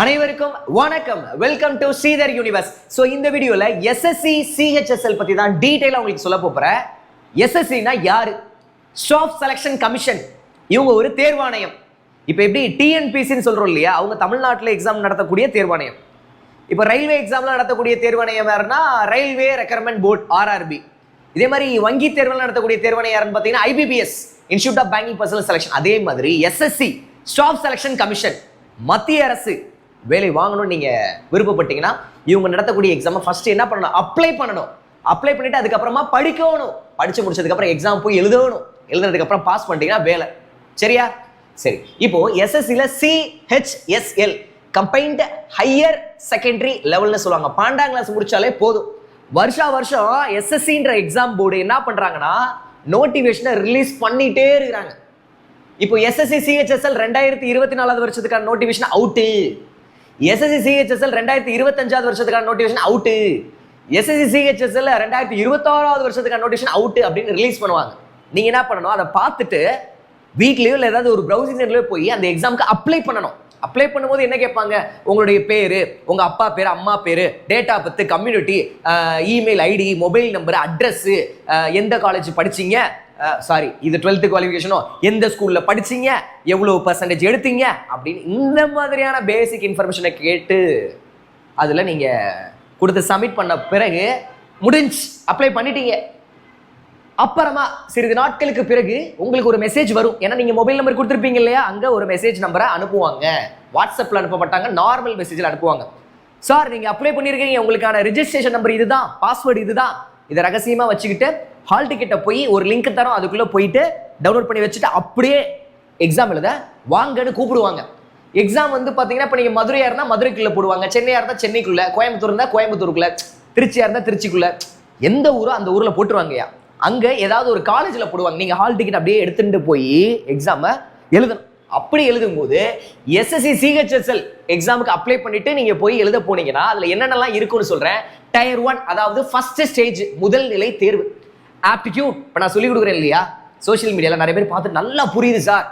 அனைவருக்கும் வணக்கம். Welcome to Sridhar universe so இந்த வீடியோவில் எஸ்எஸ்சி சிஹெச்எஸ்எல் பற்றி தான் டீட்டெயிலாக உங்களுக்கு சொல்ல போகிறேன் எஸ்எஸ்சினா யார்? ஸ்டாஃப் செலெக்ஷன் கமிஷன் இவங்க ஒரு தேர்வாணையம். இப்போ எப்படி டிஎன்பிசின்னு சொல்கிறோம் இல்லையா? அவங்க தமிழ்நாட்டில் எக்ஸாம் நடத்தக்கூடிய தேர்வாணையம். இப்போ ரயில்வே எக்ஸாம்லாம் நடத்தக்கூடிய தேர்வாணையம் யாருன்னா ரயில்வே ரெக்கர்மெண்ட் போர்ட் ஆர்ஆர்பி இதே மாதிரி வங்கி தேர்வில் நடத்தக்கூடிய தேர்வாணையம் யாருன்னு பார்த்தீங்கன்னா IBPS institute of banking personnel selection அதே மாதிரி எஸ்எஸ்சி ஸ்டாஃப் செலெக்ஷன் கமிஷன் மத்திய அரசு. வேலை வாங்கணும்னு நீங்க விருப்பப்பட்டீங்கன்னா இவங்க நடத்தக்கூடிய எக்ஸாமை ஃபர்ஸ்ட் என்ன பண்ணணும்? அப்ளை பண்ணணும். அப்ளை பண்ணிட்டு அதுக்கப்புறமா படிக்கணும். படிச்சு முடிச்சதுக்கு அப்புறம் எக்ஸாம் போய் எழுதணும். எழுதுனதுக்கு அப்புறம் பாஸ் பண்ணிட்டீங்கன்னா வேலை. சரியா? சரி. இப்போ எஸ்எஸ்சியில் சிஹெச்எஸ்எல் கம்பைன்ட் ஹையர் செகண்டரி லெவல்னு சொல்லுவாங்க. பன்னெண்டாம் கிளாஸ் முடிச்சாலே போதும். வருஷா வருஷம் எஸ்எஸ்சின்ற எக்ஸாம் போர்டு என்ன பண்றாங்கன்னா நோட்டிஃபிகேஷனை ரிலீஸ் பண்ணிட்டே இருக்கிறாங்க. இப்போ எஸ்எஸ்சி சிஹெச்எஸ்எல் ரெண்டாயிரத்தி இருபத்தி நாலாவது வருஷத்துக்கான நோட்டிஃபிகேஷன் அவுட்டு எஸ்எஸ்சி சிஹெச்எஸ்எல் ரெண்டாயிரத்தி இருபத்தஞ்சாவது வருஷத்துக்கான நோட்டிஃபிகேஷன் அவுட்டு எஸ்எஸ்சி சிஹெச்எஸ்எல் ரெண்டாயிரத்தி இருபத்தாறாவது வருஷத்துக்கான நோட்டிஃபிகேஷன் அவுட்டு அப்படின்னு ரிலீஸ் பண்ணுவாங்க. நீங்கள் என்ன பண்ணணும்? அதை பார்த்துட்டு வீட்லேயோ இல்லை ஏதாவது ஒரு ப்ரௌசிங்லயோ போய் அந்த எக்ஸாமுக்கு அப்ளை பண்ணணும். அப்ளை பண்ணும்போது என்ன கேட்பாங்க? உங்களுடைய பேர் உங்கள் அப்பா பேர் அம்மா பேர் date of birth community email ID mobile number address எந்த காலேஜ் படிச்சீங்க? சாரி இது டுவெல்த்து குவாலிஃபிகேஷனோ எந்த ஸ்கூலில் படிச்சீங்க? எவ்வளோ பர்சன்டேஜ் எடுத்தீங்க? அப்படின்னு இந்த மாதிரியான பேசிக் இன்ஃபர்மேஷனை கேட்டு அதில் நீங்கள் கொடுத்து சப்மிட் பண்ண பிறகு முடிஞ்சு அப்ளை பண்ணிட்டீங்க. அப்புறமா சிறிது நாட்களுக்கு பிறகு உங்களுக்கு ஒரு மெசேஜ் வரும். ஏன்னா நீங்கள் மொபைல் நம்பர் கொடுத்துருப்பீங்க இல்லையா? அங்கே ஒரு மெசேஜ் நம்பரை அனுப்புவாங்க. வாட்ஸ்அப்ல அனுப்பப்பட்டாங்க நார்மல் மெசேஜில் அனுப்புவாங்க. சார் நீங்கள் அப்ளை பண்ணியிருக்கீங்க உங்களுக்கான ரிஜிஸ்ட்ரேஷன் நம்பர் இதுதான் பாஸ்வேர்டு இதுதான். இதை ரகசியமாக வச்சுக்கிட்டு ஹால் டிக்கெட்டை போய் ஒரு லிங்க் தரோம் அதுக்குள்ளே போயிட்டு டவுன்லோட் பண்ணி வச்சுட்டு அப்படியே எக்ஸாம் எழுத வாங்கன்னு கூப்பிடுவாங்க. எக்ஸாம் வந்து பார்த்தீங்கன்னா இப்போ நீங்கள் மதுரையாக இருந்தால் மதுரைக்குள்ளே போடுவாங்க. சென்னையாக இருந்தால் சென்னைக்குள்ள கோயம்புத்தூர் இருந்தால் கோயம்புத்தூருக்குள்ளே திருச்சியாக இருந்தால் திருச்சிக்குள்ளே எந்த ஊரோ அந்த ஊரில் போட்டுருவாங்கய்யா. அங்கே ஏதாவது ஒரு காலேஜில் போடுவாங்க. நீங்கள் ஹால் டிக்கெட் அப்படியே எடுத்துட்டு போய் எக்ஸாமை எழுதணும். அப்படி எழுதும்போது எஸ்எஸ்சி சிஹெச்எஸ்எல் எக்ஸாமுக்கு அப்ளை பண்ணிட்டு நீங்க போய் எழுத போனீங்கன்னா அதுல என்னென்னலாம் இருக்கும்னு சொல்றேன். டயர் ஒன் அதாவது ஃபர்ஸ்ட் ஸ்டேஜ் முதல் நிலை தேர்வு. ஆப்டிடியூட் இப்போ நான் சொல்லிக் கொடுக்குறேன் இல்லையா? சோஷியல் மீடியாவில் நிறைய பேர் பார்த்து நல்லா புரியுது சார்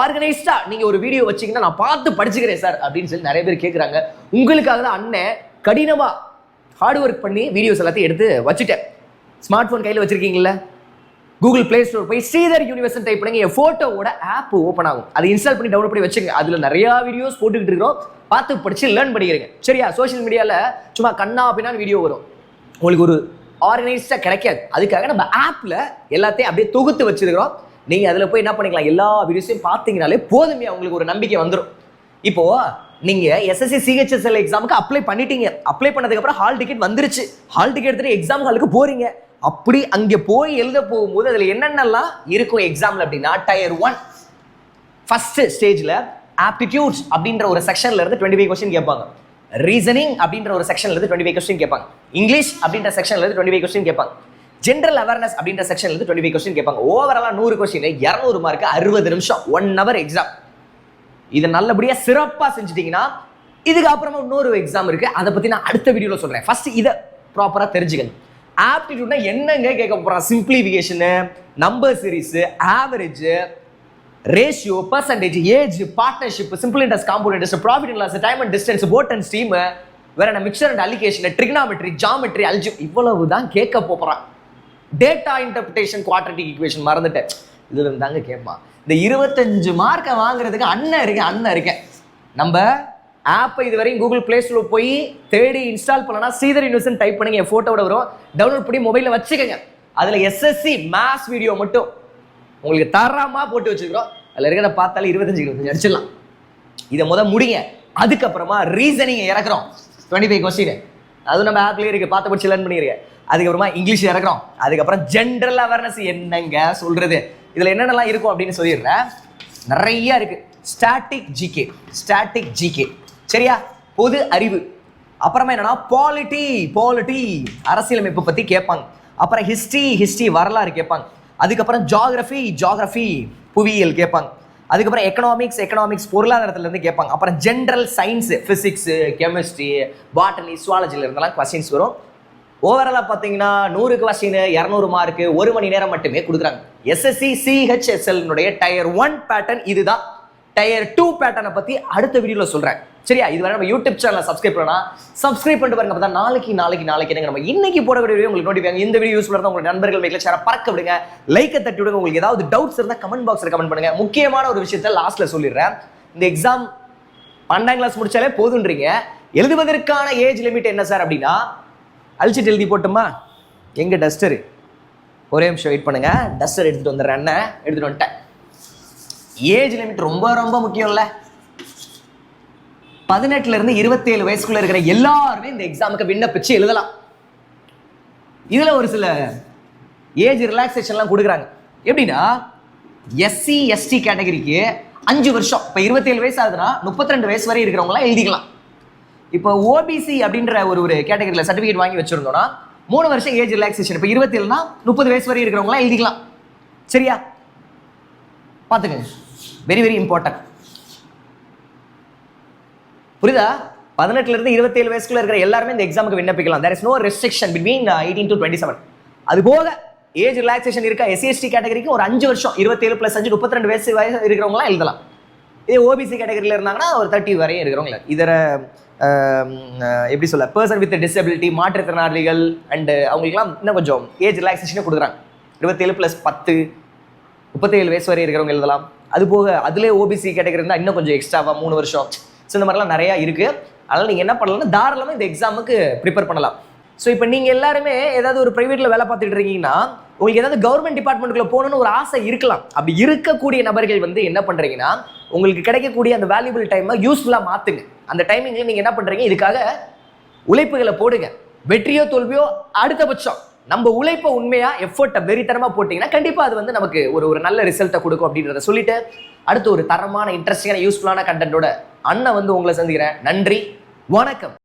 ஆர்கனைஸ்டா நீங்கள் ஒரு வீடியோ வச்சிங்கன்னா நான் பார்த்து படிச்சுக்கிறேன் சார் அப்படின்னு சொல்லி நிறைய பேர் கேட்குறாங்க உங்களுக்காக தான் அண்ணன் கடினமாக ஹார்ட் ஒர்க் பண்ணி வீடியோஸ் எல்லாத்தையும் எடுத்து வச்சுட்டேன். ஸ்மார்ட் ஃபோன் கையில் வச்சிருக்கீங்களா கூகுள் பிளே ஸ்டோர் போய் ஸ்ரீதர் யூனிவர்ஸ் டைப் பண்ணுங்க. என் ஃபோட்டோவோட ஆப் ஓப்பன் ஆகும். அதை இன்ஸ்டால் பண்ணி டவுன்லோட் பண்ணி வச்சுங்க. அதில் நிறையா வீடியோஸ் போட்டுக்கிட்டு இருக்கிறோம். பார்த்து படித்து லேர்ன் பண்ணிக்கிறீங்க. சரியா? சோஷியல் மீடியாவில் சும்மா கண்ணா அப்படின்னா வீடியோ வரும். உங்களுக்கு ஒரு ஆர்கனைஸ்டா கிடைக்காது. அதுக்காக நம்ம ஆப்ல எல்லாத்தையும் அப்படியே தொகுத்து வச்சிருக்கிறோம். நீங்க அதுல போய் என்ன பண்ணிக்கலாம் எல்லா வீடியோஸையும் பார்த்தீங்கனாலே போதுமே அவங்களுக்கு ஒரு நம்பிக்கை வந்துடும் இப்போ நீங்க எஸ்எஸ்சி சிஹெச்எஸ்எல் எக்ஸாமுக்கு அப்ளை பண்ணிட்டீங்க. அப்ளை பண்ணதுக்கு அப்புறம் ஹால் டிக்கெட் வந்துருச்சு. ஹால் டிக்கெட் எடுத்துட்டு எக்ஸாம் ஹாலுக்கு போறீங்க. அப்படி அங்கே போய் எழுத போகும்போது அதுல என்னென்னலாம் இருக்கும் எக்ஸாம்ல அப்படின்னா டயர் ஒன் ஃபர்ஸ்ட் ஸ்டேஜ்ல ஆப்டிடியூட்ஸ் அப்படின்ற ஒரு செக்ஷன்ல இருந்து டுவெண்ட்டி ஃபைவ் கொஸ்டின் கேட்பாங்க. ரீசனிங் அப்படின்ற ஒரு செக்ஷன்ல இருந்து டுவெண்ட்டி ஃபைவ் கொஸ்டின் கேட்பாங்க. இங்கிலீஷ் அப்படின்ற செக்ஷன்ல இருந்து டுவெண்ட்டி ஃபைவ் கொஸ்டின் கேட்பாங்க. ஜென்ரல் அவேர்னஸ் அப்படின்ற செக்ஷன்ல இருந்து டுவெண்ட்டி ஃபைவ் கொஸ்டின் கேட்பாங்க ஓவராலா நூறு கொஸ்டின் இரநூறு மார்க் அறுபது நிமிஷம் ஒன் ஹவர் எக்ஸாம் இதை நல்லபடியா சிறப்பா செஞ்சுட்டீங்கன்னா இதுக்கப்புறமா இன்னொரு எக்ஸாம் இருக்கு. அதை பத்தி நான் அடுத்த வீடியோல சொல்றேன். ஃபர்ஸ்ட் இதை ப்ராப்பரா தெரிஞ்சுக்கணும். ஆப்டிடியூட்னா என்னங்க கேட்க போறான்? Simplification number series average ratio percentage age partnership simple interest compound interest profit loss time and distance boat and stream வேற என்ன mixture and alligation trigonometry geometry அல்ஜி இவ்வளவு தான் கேட்க போகிறான் டேட்டா இன்டர்பிரிட்டேஷன் குவாட்ரட்டிக் ஈக்குவேஷன் மறந்துட்டேன். இதுல இருந்தாங்க கேட்பான். இந்த இருபத்தஞ்சு மார்க்கை வாங்குறதுக்கு அண்ணன் இருக்கேன் அண்ணன் இருக்கேன். நம்ம ஆப்பை இது வரையும் கூகுள் பிளே ஸ்டோர் போய் தேடி இன்ஸ்டால் பண்ணனா சீதர் யூனிவர்சன் டைப் பண்ணுங்க என் ஃபோட்டோட வரும். டவுன்லோட் பண்ணி மொபைலில் வச்சுக்கோங்க. அதில் எஸ்எஸ்சி மேத்ஸ் வீடியோ மட்டும். உங்களுக்கு தரமாக போட்டு வச்சுக்கிறோம் அதில் இருக்கிறத பார்த்தாலே இருபத்தஞ்சு இருபத்தஞ்சு அடிச்சிடலாம். இதை முதல் முடிங்க. அதுக்கப்புறமா ரீசனிங் இறக்குறோம். டுவெண்ட்டி ஃபைவ் கொஸ்டின் அது நம்ம ஆப்லேயே இருக்குது பார்த்து படிச்சு லேர்ன் பண்ணியிருக்கேன் அதுக்கப்புறமா இங்கிலீஷ் இறக்குறோம். அதுக்கப்புறம் ஜென்ரல் அவேர்னஸ் என்னங்க சொல்கிறது இதில் என்னென்னலாம் இருக்கும் அப்படின்னு சொல்லிடுறேன். நிறைய இருக்குது ஸ்டாட்டிக் ஜிகே ஸ்டாட்டிக் ஜிகே சரியா? பொது அறிவு. அப்புறமா என்னன்னா பாலிட்டி பாலிட்டி அரசியலமைப்பு பத்தி கேட்பாங்க. அப்புறம் ஹிஸ்டரி ஹிஸ்டரி வரலாறு கேட்பாங்க. அதுக்கப்புறம் ஜாகிரஃபி ஜாகிரஃபி புவியியல் கேட்பாங்க. அதுக்கப்புறம் எக்கனாமிக்ஸ் எக்கனாமிக்ஸ் பொருளாதாரத்துல இருந்து கேட்பாங்க. அப்புறம் general science physics chemistry botany சுவாலஜில இருந்தெல்லாம் கொஸ்டின்ஸ் வரும். ஓவராலாக பார்த்தீங்கன்னா நூறு கொஸ்டின் இரநூறு மார்க்கு ஒரு மணி நேரம் மட்டுமே கொடுக்குறாங்க. எஸ்எஸ்சி சிஹெச்எஸ்எல்னுடைய டயர் ஒன் பேட்டர்ன் இதுதான். டயர் டூ பேட்டர்னை பற்றி அடுத்த வீடியோவில் சொல்கிறேன் சரியா? இது வரை நம்ம யூடியூப் சேனலை சப்ஸ்கிரைப் பண்ணா சப்ஸ்கிரைப் பண்ணிட்டு பாருங்க. அப்பதான் நாளைக்கு நாளைக்கு நாளைக்கு நம்ம இன்னைக்கு போட வீடியோ உங்களுக்கு நோட்டிஃபிகேஷன் இந்த வீடியோ யூஸ்ஃபுல்லாக இருந்தால் உங்கள் நண்பர்கள் வீட்டில் சேர பறக்க விடுங்க. லைக்கை தட்டி விடுங்க. உங்களுக்கு ஏதாவது டவுட்ஸ் இருந்தால் கமெண்ட் பாக்ஸில் கமெண்ட் பண்ணுங்க. முக்கியமான ஒரு விஷயத்த லாஸ்ட்ல சொல்லிடுறேன். இந்த எக்ஸாம் பன்னெண்டாம் கிளாஸ் முடிச்சாலே போதுன்றீங்க. எழுதுவதற்கான ஏஜ் லிமிட் என்ன சார் அப்படின்னா அழிச்சிட்டு எழுதி போட்டுமா? எங்க டஸ்டரு ஒரே நிமிஷம் வெயிட் பண்ணுங்க. டஸ்டர் எடுத்துட்டு வந்துடுறேன். அண்ணன் எடுத்துட்டு வந்துட்டேன். ஏஜ் லிமிட் ரொம்ப ரொம்ப முக்கியம்ல. பதினெட்டுல இருந்து இருபத்தேழு வயசுக்குள்ள இருக்கிற எல்லாருமே இந்த எக்ஸாமுக்கு விண்ணப்பிச்சு எழுதலாம். இதுல ஒரு சில ஏஜ் ரிலாக்ஸேஷன்லாம் கொடுக்குறாங்க. எப்படின்னா எஸ்சி எஸ்டி கேட்டகரிக்கு அஞ்சு வருஷம். இப்போ இருபத்தேழு வயசு ஆகுதுன்னா முப்பத்தி ரெண்டு வயசு வரை இருக்கிறவங்களாம் எழுதிக்கலாம். இப்போ ஓபிசி அப்படின்ற ஒரு ஒரு கேட்டகரியில் சர்டிஃபிகேட் வாங்கி வச்சிருந்தோம்னா மூணு வருஷம் ஏஜ் ரிலாக்ஸேஷன் இப்போ இருபத்தேழுனா முப்பது வயசு வரை இருக்கிறவங்களாம் எழுதிக்கலாம். சரியா? பார்த்துக்கங்க. வெரி வெரி இம்பார்ட்டன்ட் புரியுதா? பதினெட்டுல இருந்து இருபத்தேழு வயசுக்குள்ள இருக்கிற எல்லாருமே இந்த எக்ஸாமுக்கு விண்ணப்பிக்கலாம். There is no restriction between eighteen to twenty seven அது போக ஏஜ் ரிலாக்ஸேஷன் இருக்கா? எஸ்சிஎஸ்டி கேட்டகரிக்கு ஒரு அஞ்சு வருஷம் இருபத்தேழு பிளஸ் அஞ்சு முப்பத்தி ரெண்டு வயசு வயசு இருக்கிறவங்களாம் எழுதலாம். இதே ஓபிசி கேட்டகரியில் இருந்தாங்கன்னா ஒரு தேர்ட்டி வரையும் இருக்கிறவங்கள. இதர எப்படி சொல்ல பர்சன் வித் டிசபிலிட்டி மாற்றுத்திறனாளிகள் அண்டு uh, அவங்களுக்குலாம் இன்னும் கொஞ்சம் ஏஜ் ரிலாக்ஸேஷனே கொடுக்குறாங்க. இருபத்தேழு ப்ளஸ் பத்து முப்பத்தேழு வயசு வரை இருக்கிறவங்க எழுதலாம். அது போக அதுலேயே ஓபிசி கேட்டகரி இருந்தால் இன்னும் கொஞ்சம் எக்ஸ்ட்ராவாக மூணு வருஷம். ஸோ இந்த மாதிரிலாம் நிறையா இருக்குது அதனால் நீங்கள் என்ன பண்ணலாம்னா தாராளமாக இந்த எக்ஸாமுக்கு ப்ரிப்பேர் பண்ணலாம். ஸோ இப்போ நீங்கள் எல்லாருமே ஏதாவது ஒரு ப்ரைவேட்டில் வேலை பார்த்துட்டு இருக்கீங்கன்னா உங்களுக்கு ஏதாவது கவர்மெண்ட் டிபார்ட்மெண்ட்டுக்குள்ள போகணும்னு ஒரு ஆசை இருக்கலாம். அப்படி இருக்கக்கூடிய நபர்கள் வந்து என்ன பண்ணுறீங்கன்னா உங்களுக்கு கிடைக்கக்கூடிய அந்த வேல்யூபிள் டைமை யூஸ்ஃபுல்லாக மாற்றுங்க அந்த டைமிங்கில் நீங்கள் என்ன பண்ணுறீங்க இதுக்காக உழைப்புகளை போடுங்க. வெற்றியோ தோல்வியோ அடுத்தபட்சம் நம்ம உழைப்பை உண்மையாக எஃபர்ட்டை வெறித்தனமாக போட்டிங்கன்னா கண்டிப்பாக அது வந்து நமக்கு ஒரு ஒரு நல்ல ரிசல்ட்டை கொடுக்கும் அப்படின்றத சொல்லிட்டு அடுத்து ஒரு தரமான இன்ட்ரெஸ்டிங்கான யூஸ்ஃபுல்லான கண்டென்ட்டோட அண்ணன் வந்து உங்களை சந்திக்கிறேன். நன்றி. வணக்கம்.